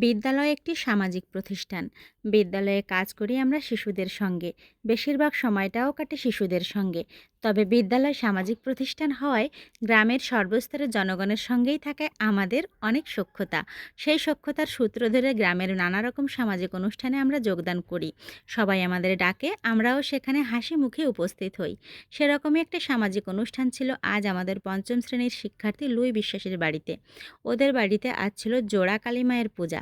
বিদ্যালয় একটি সামাজিক প্রতিষ্ঠান। বিদ্যালয়ে কাজ করি আমরা শিশুদের সঙ্গে। বেশিরভাগ সময়টাও কাটে শিশুদের সঙ্গে। তবে বিদ্যালয় সামাজিক প্রতিষ্ঠান হওয়ায় গ্রামের সর্বস্তরের জনগণের সঙ্গেই থাকে আমাদের অনেক সক্ষতা। সেই সক্ষতার সূত্র ধরে গ্রামের নানা রকম সামাজিক অনুষ্ঠানে আমরা যোগদান করি। সবাই আমাদের ডাকে, আমরাও সেখানে হাসি মুখে উপস্থিত হই। সেরকমই একটা সামাজিক অনুষ্ঠান ছিল আজ আমাদের পঞ্চম শ্রেণির শিক্ষার্থী লুই বিশ্বাসের বাড়িতে। ওদের বাড়িতে আজ ছিল জোড়া কালী মায়ের পূজা।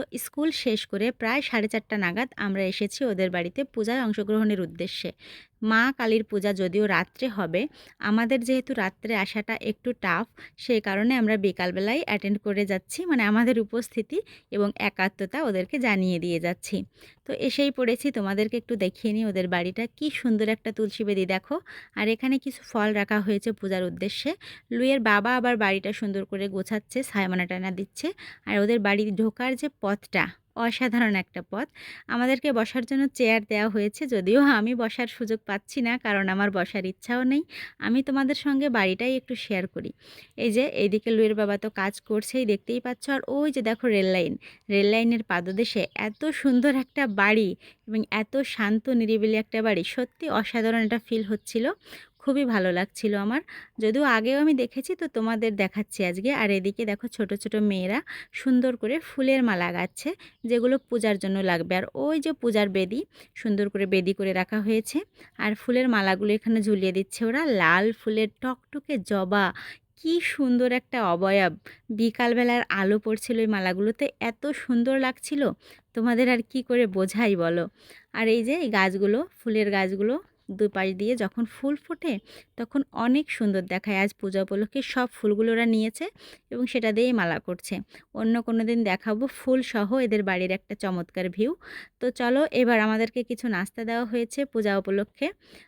তো স্কুল শেষ করে প্রায় সাড়ে চারটা নাগাদ আমরা এসেছি ওদের বাড়িতে পূজায় অংশগ্রহণের উদ্দেশ্যে। মা কালীর পূজা যদিও রাত্রে হবে, আমাদের যেহেতু রাত্রে আসাটা একটু টাফ সেই কারণে আমরা বিকালবেলায় অ্যাটেন্ড করে যাচ্ছি মানে আমাদের উপস্থিতি এবং একাত্মতা ওদেরকে জানিয়ে দিয়ে যাচ্ছি। তো এসেই পড়েছি, তোমাদেরকে একটু দেখিয়ে নিই ওদের বাড়িটা, কি সুন্দর একটা তুলসী বেদি দেখো। আর এখানে কিছু ফল রাখা হয়েছে পূজার উদ্দেশ্যে। লুইয়ের বাবা আবার বাড়িটা সুন্দর করে গোছাচ্ছে ছায়ামানা টানা দিচ্ছে। আর ওদের বাড়ি ঢোকার যে পথটা, অসাধারণ একটা পথ। আমাদেরকে বসার জন্য চেয়ার দেওয়া হয়েছে, যদিও আমি বসার সুযোগ পাচ্ছি না, কারণ আমার বসার ইচ্ছাও নেই। আমি তোমাদের সঙ্গে বাড়িটাই একটু শেয়ার করি। এই যে, এইদিকে লুয়ের বাবা তো কাজ করছেই, দেখতেই পাচ্ছ। আর ওই যে দেখো রেল লাইন রেল লাইনের পাদদেশে এত সুন্দর একটা বাড়ি এবং এত শান্ত, নিরিবিলি একটা বাড়ি। সত্যি অসাধারণ একটা ফিল হচ্ছিল। খুবই ভালো লাগছিল আমার। যদিও আগেও আমি দেখেছি, তো তোমাদের দেখাচ্ছি আজকে। আর এদিকে দেখো ছোট ছোট মেয়েরা সুন্দর করে ফুলের মালা গাচ্ছে, যেগুলো পূজার জন্য লাগবে। আর ওই যে পূজার বেদি, সুন্দর করে বেদি করে রাখা হয়েছে। আর ফুলের মালাগুলো এখানে ঝুলিয়ে দিচ্ছে ওরা। লাল ফুলের টকটকে জবা, কি সুন্দর একটা অবয়ব। বিকালবেলার আলো পড়ছিল ওই মালাগুলোতে, এত সুন্দর লাগছিল। তোমাদের আর কি করে বোঝাই বলো। আর এই যে এই গাছগুলো, ফুলের গাছগুলো দুপাশ দিয়ে যখন ফুল ফোটে, তখন অনেক সুন্দর দেখায়। আজ পূজা উপলক্ষে সব ফুলগুলো ওরা নিয়েছে এবং সেটা দিয়েই মালা করছে। অন্য কোনো দিন দেখাবো ফুল সহ এদের বাড়ির একটা চমৎকার ভিউ। তো চলো এবার আমাদেরকে কিছু নাস্তা দেওয়া হয়েছে পূজা উপলক্ষে।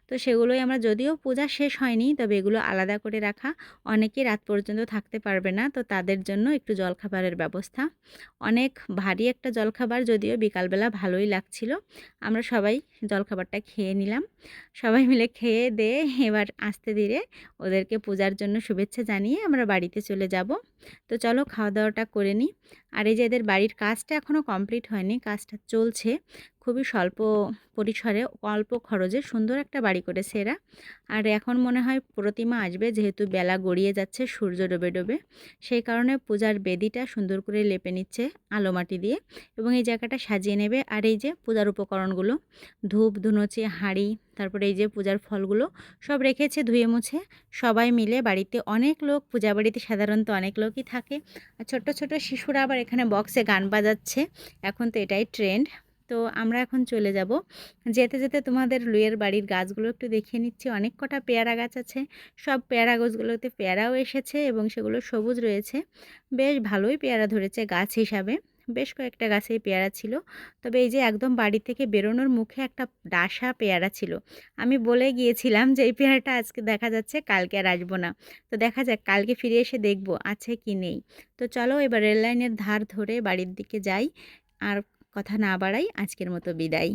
তো সেগুলোই আমরা যদিও পূজা শেষ হয়নি, তবে এগুলো আলাদা করে রাখা। অনেকে রাত পর্যন্ত থাকতে পারবে না, তো তাদের জন্য একটু জলখাবারের ব্যবস্থা। অনেক ভারী একটা জলখাবার যদিও বিকালবেলা ভালোই লাগছিল। আমরা সবাই জলখাবারটা খেয়ে নিলাম। সবাই মিলে খেয়ে দিয়ে এবার আসতে ধীরে ওদেরকে পূজার জন্য শুভেচ্ছা জানিয়ে আমরা বাড়িতে চলে যাব। তো চলো খাওয়া দাওয়াটা করে নিই। আর এই যে এদের বাড়ির কাজটা এখনও কমপ্লিট হয়নি, কাজটা চলছে। খুবই স্বল্প পরিসরে, অল্প খরচে সুন্দর একটা বাড়ি করেছে এরা। আর এখন মনে হয় প্রতিমা আসবে যেহেতু বেলা গড়িয়ে যাচ্ছে, সূর্য ডোবে ডোবে। সেই কারণে পূজার বেদিটা সুন্দর করে লেপে নিচ্ছে আলো মাটি দিয়ে এবং এই জায়গাটা সাজিয়ে নেবে। আর এই যে পূজার উপকরণগুলো, ধূপ, ধুনুচি, হাঁড়ি, তারপরে এই যে পূজার ফলগুলো সব রেখেছে, ধুয়ে মুছে। সবাই মিলে বাড়িতে অনেক লোক, পূজা বাড়িতে সাধারণত অনেক লোকই থাকে। আর ছোট্ট ছোট শিশুরা আবার এখানে বক্সে গান বাজাচ্ছে। এখন তো এটাই ট্রেন্ড তো আমরা এখন চলে যাব। যেতে যেতে তোমাদের লুয়ের বাড়ির গাছগুলো একটু দেখিয়ে নিচ্ছি। অনেক কটা পেয়ারা গাছ আছে। সব পেয়ারা গাছগুলোতে পেয়ারাও এসেছে এবং সেগুলো সবুজ রয়েছে। বেশ ভালোই পেয়ারা ধরেছে গাছ হিসাবে। বেশ কয়েকটা গাছেই পেয়ারা ছিল। তবে এই যে একদম বাড়ি থেকে বেরোনোর মুখে একটা ডাসা পেয়ারা ছিল। আমি বলে গিয়েছিলাম যে, এই পেয়ারাটা আজকে দেখা যাচ্ছে কালকে আর আসব না। তো দেখা যাক, কালকে ফিরে এসে দেখব আছে কি নেই। তো চলো এবার রেললাইনের ধার ধরে বাড়ির দিকে যাই। আর কথা না বাড়াই আজকের মতো বিদায়।